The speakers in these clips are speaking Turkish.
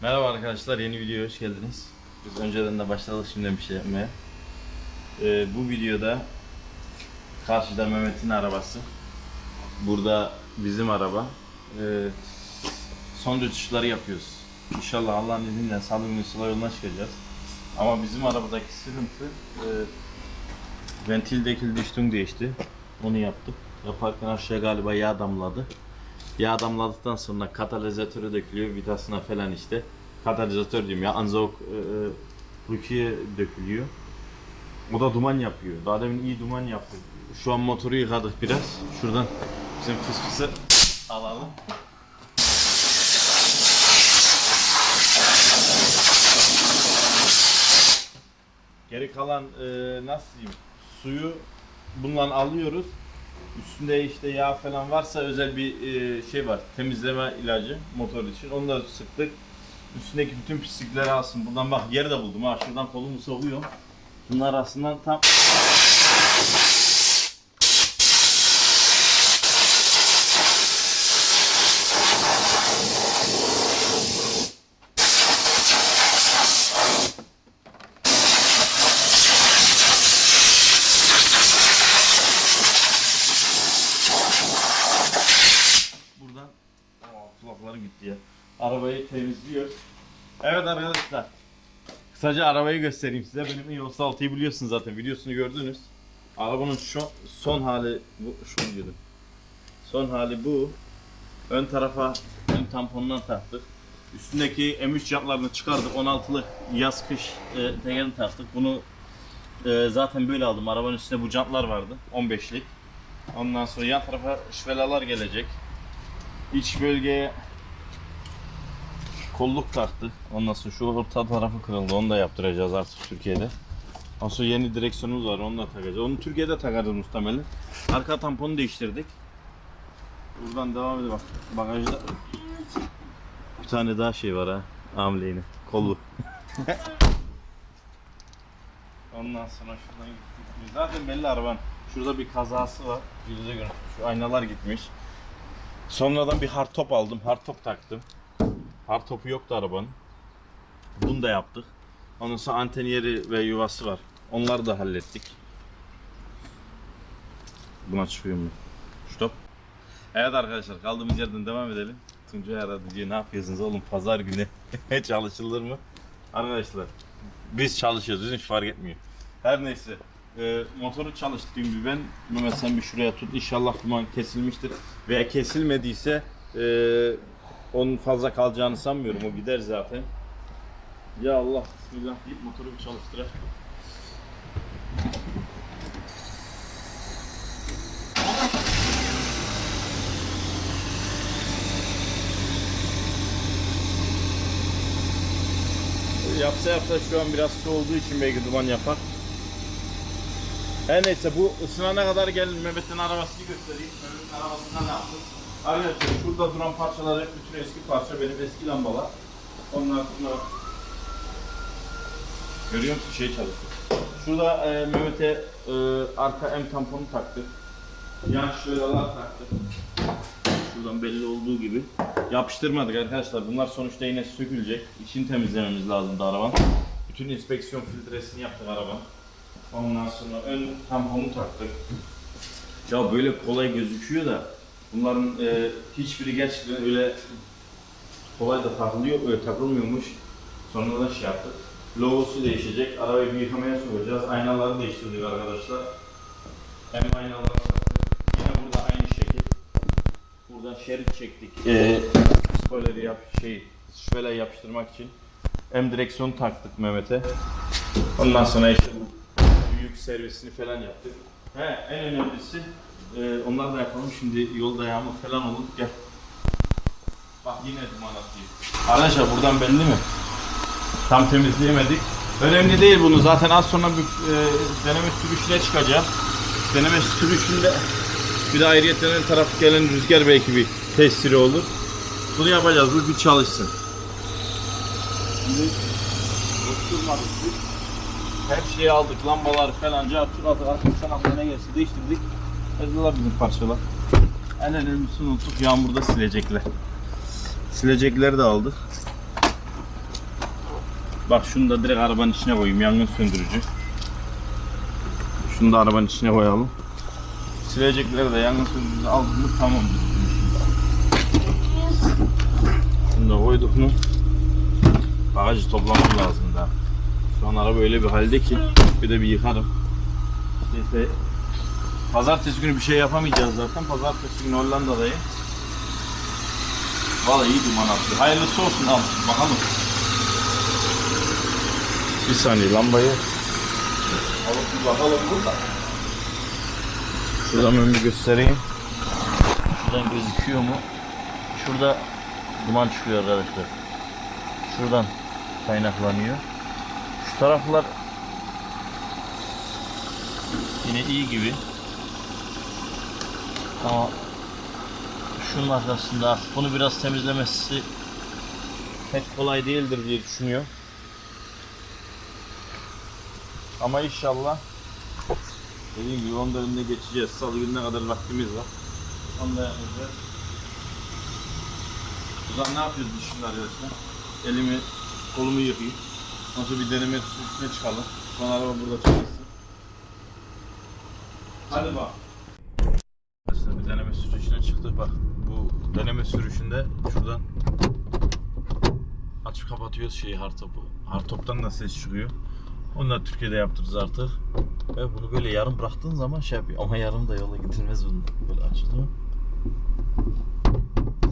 Merhaba arkadaşlar, yeni videoya hoş geldiniz. Biz önceden de başladık şimdi bir şey yapmaya. Ee, bu videoda karşıda Mehmet'in arabası. Burada bizim araba. Ee, son rötuşları yapıyoruz. İnşallah Allah'ın izniyle salı günü sıla yoluna çıkacağız. Ama bizim arabadaki sıkıntı e, ventil dekil değişti. Onu yaptık. Yaparken aşağı galiba yağ damladı. Yağ damladıktan sonra katalizatörü dökülüyor vidasına falan işte. Katalizatör diyorum ya anzok e, e, Rukiye dökülüyor. O da duman yapıyor. Daha demin iyi duman yaptı. Şu an motoru yıkadık biraz. Şuradan bizim fıs fısı alalım. Geri kalan e, nasıl diyeyim suyu bundan alıyoruz. Üstünde işte yağ falan varsa özel bir e, şey var. Temizleme ilacı motor için. Onu da sıktık. Üstündeki bütün pislikleri alsın. Buradan bak yer de buldum ha. Şuradan kolumu sokuyorum. Bunlar aslında tam buradan Aa, kulaklarım gitti ya. Arabayı temizliyor. Evet arkadaşlar. Kısaca arabayı göstereyim size. Benim iOS 6'yı biliyorsunuz zaten. Videosunu gördünüz. Arabanın şu son hali bu şu diyordum. Son hali bu. Ön tarafa ön tamponundan taktık. Üstündeki M3 jantlarını çıkardık. 16'lık yaz kış e, tekerini taktık. Bunu e, zaten böyle aldım. Arabanın üstünde bu jantlar vardı. 15'lik. Ondan sonra yan tarafa şvelalar gelecek. İç bölgeye kolluk taktı. Ondan sonra şu orta tarafı kırıldı. Onu da yaptıracağız artık Türkiye'de. Sonra yeni direksiyonumuz var. Onu da takacağız. Onu Türkiye'de takarız muhtemelen. Arka tamponu değiştirdik. Buradan devam edelim bak. Bagajda bir tane daha şey var ha. Amleyni. Kolluk. Ondan sonra şuradan gittik. Zaten belli araban. Şurada bir kazası var. Yüzde görün. Şu aynalar gitmiş. Sonradan bir hard top aldım. Hard top taktım. Hard topu yoktu arabanın. Bunu da yaptık. Ondan sonra anten yeri ve yuvası var. Onları da hallettik. Buna çıkıyor mu? Stop. Evet arkadaşlar kaldığımız yerden devam edelim. Tuncay aradı diyor ne yapıyorsunuz oğlum pazar günü çalışılır mı? Arkadaşlar biz çalışıyoruz bizim hiç fark etmiyor. Her neyse e, motoru çalıştığım gibi ben Mehmet sen bir şuraya tut inşallah duman kesilmiştir veya kesilmediyse e, onun fazla kalacağını sanmıyorum o gider zaten. Ya Allah bismillah deyip motoru bir çalıştırayım. Yapsa yapsa şu an biraz su olduğu için belki duman yapar. Her neyse bu ısınana kadar gelin Mehmet'in arabasını göstereyim. Mehmet'in arabasında ne yaptık? Arkadaşlar şurada duran parçalar hep bütün eski parça benim eski lambalar. Onlar sonra görüyor musun şey çalışıyor. Şurada e, Mehmet'e e, arka M tamponu taktık. Yan şöleler taktık. Şuradan belli olduğu gibi. Yapıştırmadık arkadaşlar. Bunlar sonuçta yine sökülecek. İçini temizlememiz lazım arabanın. Bütün inspeksiyon filtresini yaptık arabanın. Ondan sonra ön tamponu taktık. Ya böyle kolay gözüküyor da bunların e, hiçbiri gerçekten öyle kolay da takılıyor, öyle takılmıyormuş. Sonradan şey yaptık. Logosu değişecek. Arabayı bir yıkamaya sokacağız. Aynaları değiştirdik arkadaşlar. Hem aynaları. Yine burada aynı şekil. Buradan şerit çektik. Ee, spoiler'i yap şey şöyle yapıştırmak için. Hem direksiyonu taktık Mehmet'e. Ondan sonra işte servisini falan yaptık. He, en önemlisi e, onları da yapalım. Şimdi yolda yağmur falan olur. Gel. Bak yine duman atıyor. Arkadaşlar buradan belli mi? Tam temizleyemedik. Önemli değil bunu. Zaten az sonra bir e, deneme sürüşüne çıkacağım. Deneme sürüşünde bir de ayrıyeten ön taraf gelen rüzgar belki bir tesiri olur. Bunu yapacağız. Bu bir çalışsın. Şimdi oturmadık. Her şeyi aldık. Lambalar falan, cartçuk aldık. Artık sanatla ne gelsin değiştirdik. Ezdiler bizim parçalar. En önemlisini unuttuk. Yağmurda silecekler. Silecekleri de aldık. Bak şunu da direkt arabanın içine koyayım. Yangın söndürücü. Şunu da arabanın içine koyalım. Silecekleri de yangın söndürücü aldık mı tamamdır. Şunu da koyduk mu bagajı toplamam lazım daha. Şu an araba öyle bir halde ki bir de bir yıkarım. İşte pazartesi günü bir şey yapamayacağız zaten. Pazartesi günü Hollanda'dayım. Vallahi iyi duman atıyor. Hayırlısı olsun al bakalım. Bir saniye lambayı alıp bir bakalım burada. Şuradan ben bir göstereyim. Şuradan gözüküyor mu? Şurada duman çıkıyor arkadaşlar. Şuradan kaynaklanıyor. Taraflar yine iyi gibi. Ama şunun arkasında bunu biraz temizlemesi pek kolay değildir diye düşünüyorum. Ama inşallah dediğim gibi onun önüne geçeceğiz. Salı gününe kadar vaktimiz var. Onu da yapacağız. O zaman ne yapıyoruz şimdi arkadaşlar? Elimi, kolumu yıkayayım. Sonra bir deneme üstüne çıkalım. Sonra araba burada çalışsın. Hadi bak. Arkadaşlar bir deneme sürüşüne çıktık bak. Bu deneme sürüşünde şuradan açıp kapatıyoruz şeyi hartopu. Hartoptan da ses çıkıyor. Da Türkiye'de yaptırırız artık. Ve bunu böyle yarım bıraktığın zaman şey yapıyor. Ama yarım da yola gidilmez bunun. Böyle açılıyor.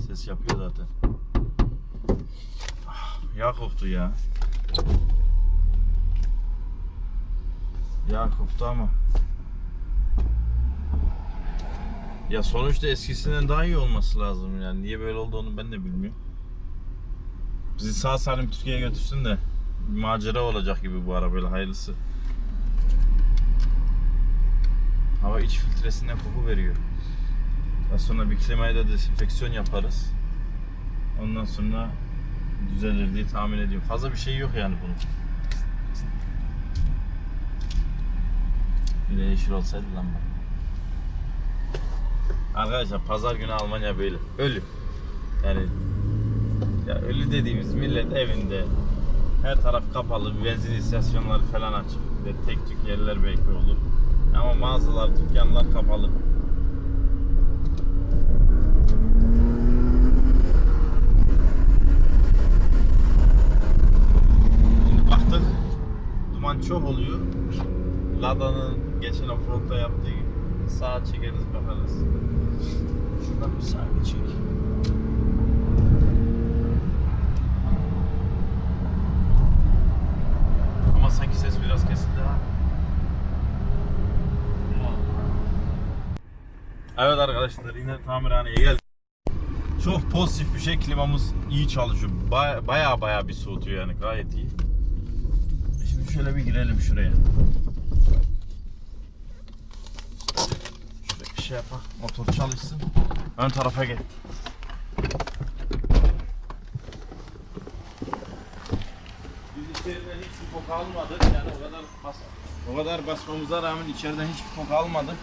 Ses yapıyor zaten. Yağ koktu ya. Yağ koktu ama. Ya sonuçta eskisinden daha iyi olması lazım yani. Niye böyle olduğunu ben de bilmiyorum. Bizi sağ salim Türkiye'ye götürsün de bir macera olacak gibi bu arabayla hayırlısı. Hava iç filtresinden koku veriyor. Daha sonra bir klimayı da dezenfeksiyon yaparız. Ondan sonra düzelir diye tahmin ediyorum. Fazla bir şey yok yani bunun. Bir de yeşil olsaydı lan bak. Arkadaşlar pazar günü Almanya böyle. Ölü. Yani ya ölü dediğimiz millet evinde her taraf kapalı, benzin istasyonları falan açık. Bir de tek tük yerler belki olur. Ama mağazalar, dükkanlar kapalı. Şimdi baktık duman çok oluyor. Lada'nın geçen offroad'da yaptığı gibi sağa çekeriz bakarız. Şuradan bir sağa geçelim. Ama sanki ses biraz kesildi ha. Evet arkadaşlar yine tamirhaneye geldik. Çok pozitif bir şey klimamız iyi çalışıyor. Baya, baya bir soğutuyor yani gayet iyi. Şimdi şöyle bir girelim şuraya. Şöyle bir şey yapalım. Motor çalışsın. Ön tarafa gel. Biz içeriden hiçbir koku almadık. Yani o kadar bas o kadar basmamıza rağmen içeriden hiçbir koku almadık.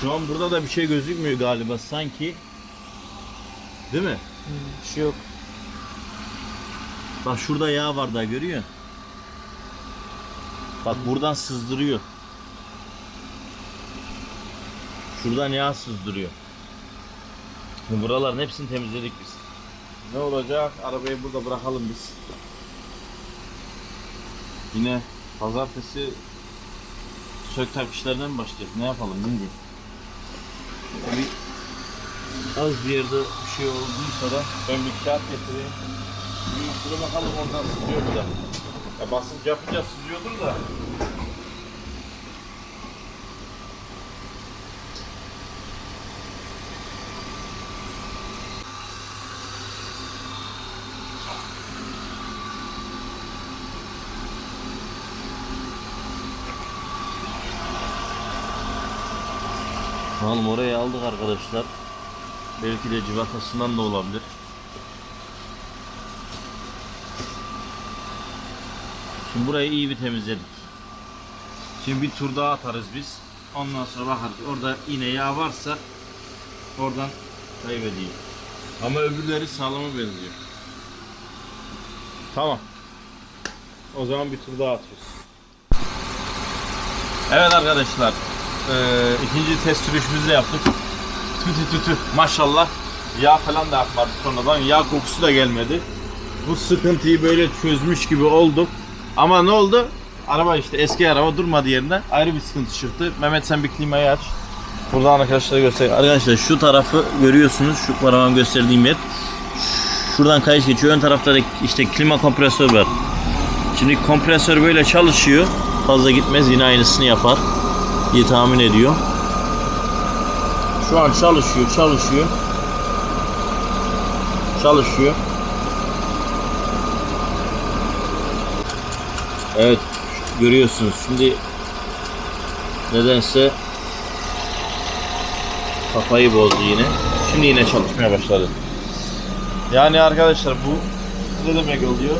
Şu an burada da bir şey gözükmüyor galiba sanki. Değil mi? Bir şey yok. Bak şurada yağ var daha görüyor? Bak buradan sızdırıyor. Şuradan yağ sızdırıyor. Bu buraların hepsini temizledik biz. Ne olacak? Arabayı burada bırakalım biz. Yine pazartesi sök tak işlerden mi başlayacak? Ne yapalım bilmiyorum. Az bir yerde bir şey olduysa da ben bir kağıt getireyim. Dur bakalım oradan sızıyor mu da. Ya basınç yapınca sızıyordur da. Tamam oraya aldık arkadaşlar. Belki de civatasından da olabilir. Şimdi burayı iyi bir temizledik. Şimdi bir tur daha atarız biz. Ondan sonra bakarız. Orada yine yağ varsa oradan kaybedeyim. Ama öbürleri sağlama benziyor. Tamam. O zaman bir tur daha atıyoruz. Evet arkadaşlar. eee, ikinci test sürüşümüzü de yaptık. Tü tü tü tü. Maşallah. Yağ falan da yapmadık sonradan. Yağ kokusu da gelmedi. Bu sıkıntıyı böyle çözmüş gibi olduk. Ama ne oldu? Araba işte eski araba durmadı yerinde. Ayrı bir sıkıntı çıktı. Mehmet sen bir klimayı aç. Buradan arkadaşlara göster. Arkadaşlar şu tarafı görüyorsunuz. Şu parmağım gösterdiğim yer. Şuradan kayış geçiyor. Ön tarafta da işte klima kompresör var. Şimdi kompresör böyle çalışıyor. Fazla gitmez yine aynısını yapar diye tahmin ediyor. Şu an çalışıyor, çalışıyor. Çalışıyor. Evet, görüyorsunuz. Şimdi nedense kafayı bozdu yine. Şimdi yine çalışmaya başladı. Yani arkadaşlar bu ne demek oluyor?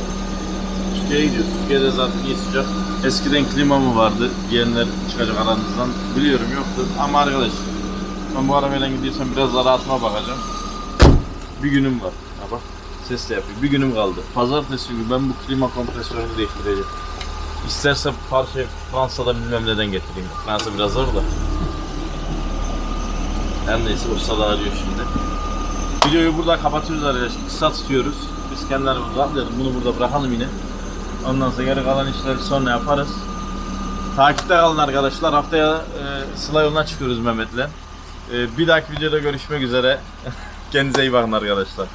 Türkiye'ye gidiyoruz. Türkiye'de zaten iyi sıcak. Eskiden klima mı vardı diyenler çıkacak aranızdan. Biliyorum yoktu. Ama arkadaş ben bu arabayla gidiyorsam biraz da rahatıma bakacağım. Bir günüm var. Ha bak ses de yapıyor. Bir günüm kaldı. Pazartesi günü ben bu klima kompresörünü değiştireceğim. İsterse parça Fransa'da bilmem neden getireyim. Fransa biraz zor da. Her neyse ustalar arıyor şimdi. Videoyu burada kapatıyoruz arkadaşlar. Kısa tutuyoruz. Biz kendilerimizi atlayalım. Bunu burada bırakalım yine. Ondan sonra geri kalan işleri sonra yaparız. Takipte kalın arkadaşlar. Haftaya e, Sıla yoluna çıkıyoruz Mehmet'le. E, bir dahaki videoda görüşmek üzere. Kendinize iyi bakın arkadaşlar.